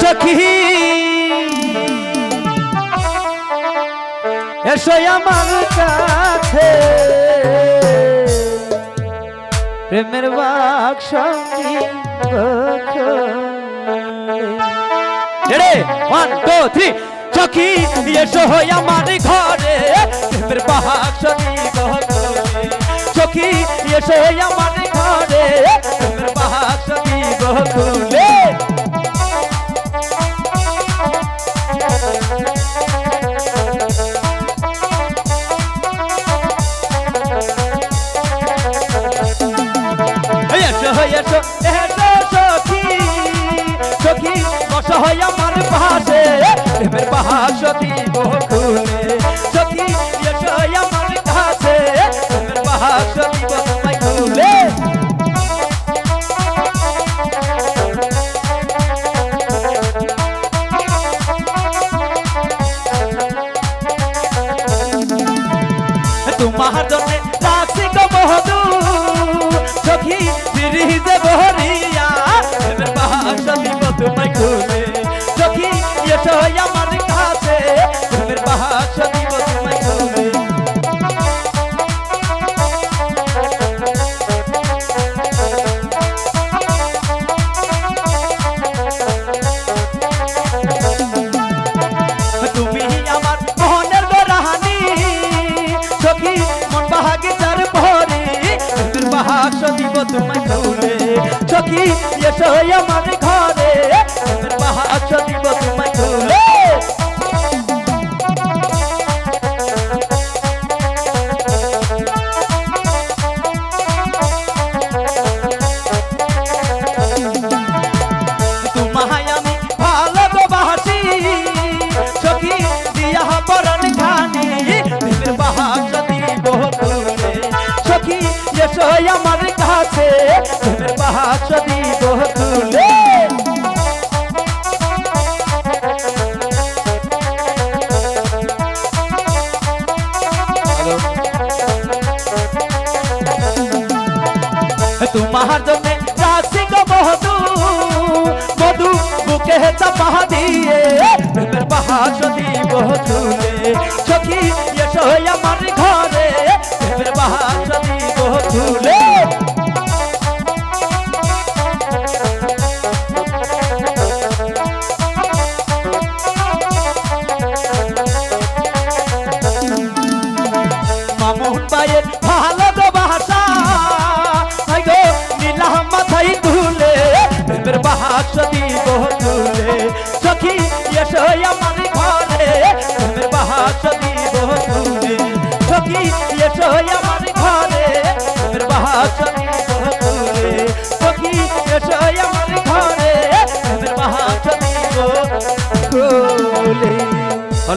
সখী। এসো আমার কাছে। প্রেমের বাক সঙ্গী রে ওয়ান টু থ্রি সখী, এসো আমার ঘরে। প্রেমের বাক সঙ্গী সখী, এসো আমার প্রেমের বাসতি বকুলে এসো আমার কাছে প্রেমের বাসতি বকুলে। খুলে তোমার জন্য রাখছি গো মধু সখী সিরিজে বহরিয়া প্রেমের বাসা দিব তোমায় খুলে সখী এসো এসো আমার ঘরে। তোর তোমার জন্য রাশি গো মধু। মধু বুকে চাপা দিয়ে, প্রেমের যদি তুলে সখী, এসো আমার ঘরে। ơi